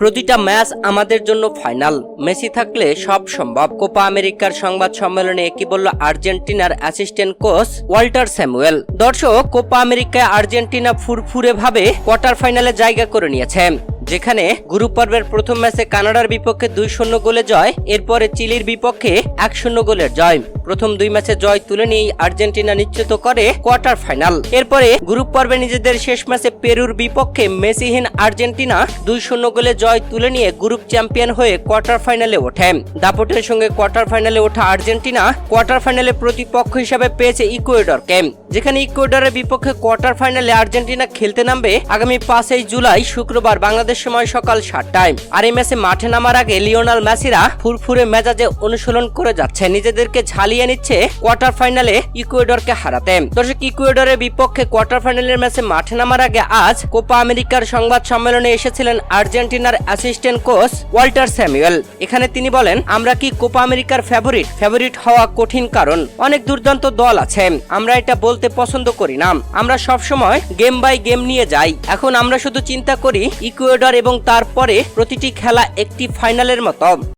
প্রতিটা ম্যাচ আমাদের জন্য ফাইনাল। মেসি থাকলে সব সম্ভব। কোপা আমেরিকার সংবাদ সম্মেলনে কি বলল আর্জেন্টিনার অ্যাসিস্ট্যান্ট কোচ ওয়াল্টার স্যামুয়েল। দর্শক, কোপা আমেরিকায় আর্জেন্টিনা ফুরফুরে ভাবে কোয়ার্টার ফাইনালে জায়গা করে নিয়েছে। যেখানে গ্রুপ পর্বের প্রথম ম্যাচে কানাডার বিপক্ষে দুই শূন্য গোলে জয়, এরপরে চিলির বিপক্ষে এক শূন্য গোলের জয়। প্রথম দুই ম্যাচে জয় তুলে নিয়ে আর্জেন্টিনা নিশ্চিত করে কোয়ার্টার ফাইনাল। এরপরে গ্রুপ পর্বে নিজেদের শেষ ম্যাচে পেরুর বিপক্ষে মেসিহীন আর্জেন্টিনা দুই শূন্য গোলে জয় তুলে নিয়ে গ্রুপ চ্যাম্পিয়ন হয়ে কোয়ার্টার ফাইনালে ওঠে। দাপটের সঙ্গে কোয়ার্টার ফাইনালে ওঠা আর্জেন্টিনা কোয়ার্টার ফাইনালে প্রতিপক্ষ হিসাবে পেয়েছে ইকুয়েডরকে। যেখানে ইকুয়েডরের বিপক্ষে কোয়ার্টার ফাইনালে আর্জেন্টিনা খেলতে নামবে আগামী পাঁচই জুলাই শুক্রবার বাংলাদেশ সময় সকাল সাতটায়। আর এই ম্যাচে মাঠে নামার আগে লিওনাল মেসিরা ফুরফুরে মেজাজে অনুশীলন করে যাচ্ছে। নিজেদেরকে ঝালিয়ে নিচ্ছে কোয়ার্টার ফাইনালে ইকুয়েডরকে হারাতে। দর্শক, ইকুয়েডরের বিপক্ষে কোয়ার্টার ফাইনালের ম্যাচে মাঠে নামার আগে আজ কোপা আমেরিকার সংবাদ সম্মেলনে এসেছিলেন আর্জেন্টিনার অ্যাসিস্ট্যান্ট কোচ ওয়াল্টার স্যামুয়েল। এখানে তিনি বলেন, আমরা কি কোপা আমেরিকার ফেভারিট ফেভারিট হওয়া কঠিন কারণ। অনেক দুর্দান্ত দল আছে। আমরা এটা বলতে পছন্দ করি না। আমরা সব সময় গেম বাই গেম নিয়ে যাই। এখন আমরা শুধু চিন্তা করি ইকুয়েডর এবং তারপরে প্রতিটি খেলা একটি ফাইনালের মতো।